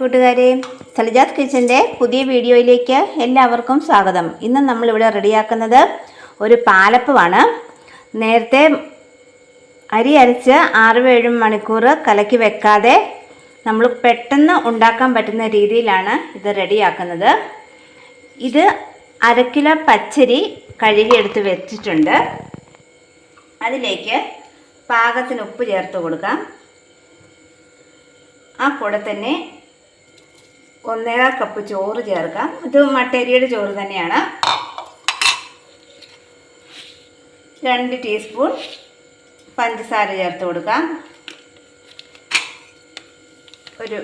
കൂട്ടുകാരെ സലിജാസ് കിച്ചന്റെ പുതിയ വീഡിയോയിലേക്ക് എല്ലാവർക്കും സ്വാഗതം. ഇന്ന് നമ്മളിവിടെ റെഡിയാക്കുന്നത് ഒരു പാലപ്പമാണ് നേരത്തെ അരി അരച്ച് ആറ് ഏഴും മണിക്കൂർ കലക്കി വെക്കാതെ നമ്മൾ പെട്ടെന്ന് ഉണ്ടാക്കാൻ പറ്റുന്ന രീതിയിലാണ് ഇത് റെഡിയാക്കുന്നത്. ഇത് അര കിലോ പച്ചരി കഴുകിയെടുത്ത് വെച്ചിട്ടുണ്ട്. അതിലേക്ക് പാകത്തിന് ഉപ്പ് ചേർത്ത് കൊടുക്കാം. ആ കൂടെ തന്നെ ഒന്നേകാൽ കപ്പ് ചോറ് ചേർക്കാം. ഇത് മട്ടരിയുടെ ചോറ് തന്നെയാണ്. രണ്ട് ടീസ്പൂൺ പഞ്ചസാര ചേർത്ത് കൊടുക്കാം. ഒരു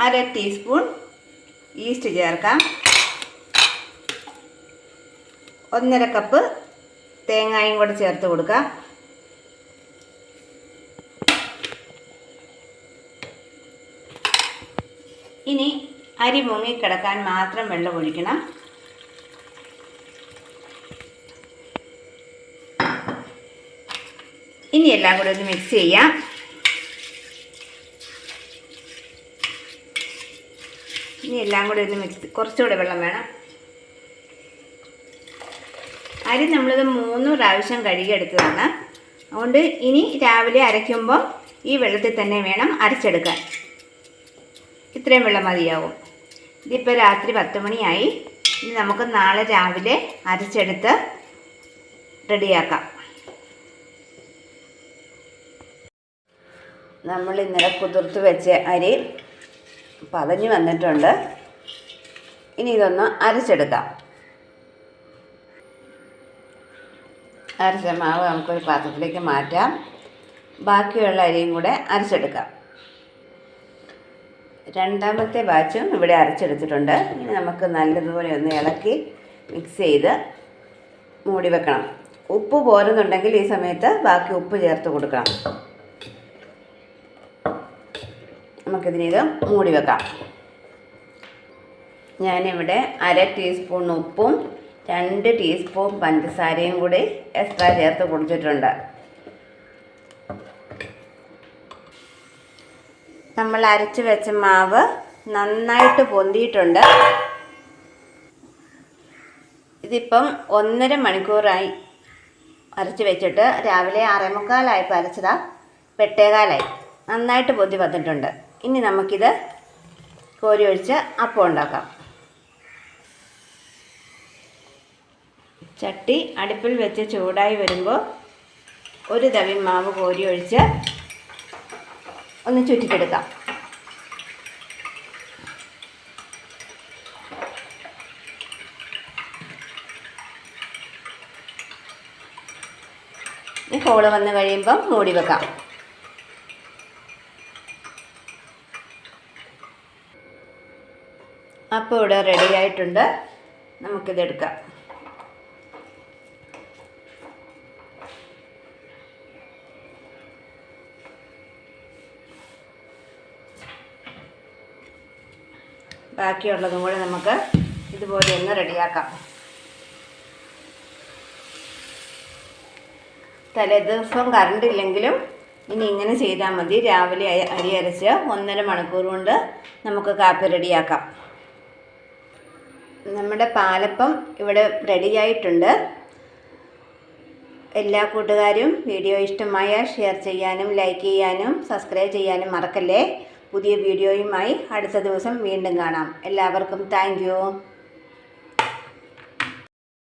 അര ടീസ്പൂൺ ഈസ്റ്റ് ചേർക്കാം. ഒന്നര കപ്പ് തേങ്ങായും കൂടെ ചേർത്ത് കൊടുക്കാം. ഇനി അരി മുങ്ങിക്കിടക്കാൻ മാത്രം വെള്ളം ഒഴിക്കണം. ഇനി എല്ലാം കൂടെ ഒന്ന് മിക്സ് ചെയ്യാം. ഇനി എല്ലാം കൂടെ ഒന്ന് മിക്സ് കുറച്ചുകൂടെ വെള്ളം വേണം. അരി നമ്മളിത് മൂന്ന് പ്രാവശ്യം കഴുകിയെടുത്തതാണ് അതുകൊണ്ട് ഇനി രാവിലെ അരയ്ക്കുമ്പോൾ ഈ വെള്ളത്തിൽ തന്നെ വേണം അരച്ചെടുക്കാൻ. ഇത്രയും വെള്ളം മതിയാവും. ഇതിപ്പോൾ രാത്രി പത്ത് മണിയായി. ഇനി നമുക്ക് നാളെ രാവിലെ അരച്ചെടുത്ത് റെഡിയാക്കാം. നമ്മൾ ഇന്നലെ കുതിർത്ത് വെച്ച അരി പതഞ്ഞു വന്നിട്ടുണ്ട്. ഇനി ഇതൊന്ന് അരച്ചെടുക്കാം. അരച്ച മാവ് നമുക്കൊരു പാത്രത്തിലേക്ക് മാറ്റാം. ബാക്കിയുള്ള അരിയും കൂടെ അരച്ചെടുക്കാം. രണ്ടാമത്തെ ബാച്ചും ഇവിടെ അരച്ചെടുത്തിട്ടുണ്ട്. ഇനി നമുക്ക് നല്ലതുപോലെ ഒന്ന് ഇളക്കി മിക്സ് ചെയ്ത് മൂടി വെക്കണം. ഉപ്പ് പോരുന്നുണ്ടെങ്കിൽ ഈ സമയത്ത് ബാക്കി ഉപ്പ് ചേർത്ത് കൊടുക്കണം. നമുക്കിതിനിത് മൂടി വെക്കാം. ഞാനിവിടെ അര ടീസ്പൂൺ ഉപ്പും രണ്ട് ടീസ്പൂൺ പഞ്ചസാരയും കൂടി എക്സ്ട്രാ ചേർത്ത് കൊടുത്തിട്ടുണ്ട്. നമ്മൾ അരച്ച് വെച്ച മാവ് നന്നായിട്ട് പൊന്തിയിട്ടുണ്ട്. ഇതിപ്പം ഒന്നര മണിക്കൂറായി അരച്ച് വെച്ചിട്ട് രാവിലെ ആറേമുക്കാലായപ്പോൾ അരച്ചതാ. പെട്ടേകാലായി. നന്നായിട്ട് പൊന്തി വന്നിട്ടുണ്ട്. ഇനി നമുക്കിത് കോരി ഒഴിച്ച് അപ്പം ഉണ്ടാക്കാം. ചട്ടി അടുപ്പിൽ വെച്ച് ചൂടായി വരുമ്പോൾ ഒരു തവി മാവ് കോരി ഒഴിച്ച് ഒന്ന് ചുറ്റിക്കെടുക്കാം. ഹോൾ വന്ന് കഴിയുമ്പം മൂടി വെക്കാം. അപ്പോൾ ഇവിടെ റെഡി ആയിട്ടുണ്ട്. നമുക്കിതെടുക്കാം. ബാക്കിയുള്ളതും കൂടെ നമുക്ക് ഇതുപോലെ ഒന്ന് റെഡിയാക്കാം. തലേദിവസം കറണ്ട് ഇല്ലെങ്കിലും ഇനി ഇങ്ങനെ ചെയ്താൽ മതി. രാവിലെ അരി അരച്ച് ഒന്നര മണിക്കൂർ കൊണ്ട് നമുക്ക് കാപ്പി റെഡിയാക്കാം. നമ്മുടെ പാലപ്പം ഇവിടെ റെഡിയായിട്ടുണ്ട് എല്ലാ കൂട്ടുകാരും വീഡിയോ ഇഷ്ടമായ ഷെയർ ചെയ്യാനും ലൈക്ക് ചെയ്യാനും സബ്സ്ക്രൈബ് ചെയ്യാനും മറക്കല്ലേ? പുതിയ വീഡിയോയുമായി അടുത്ത ദിവസം വീണ്ടും കാണാം. എല്ലാവർക്കും താങ്ക്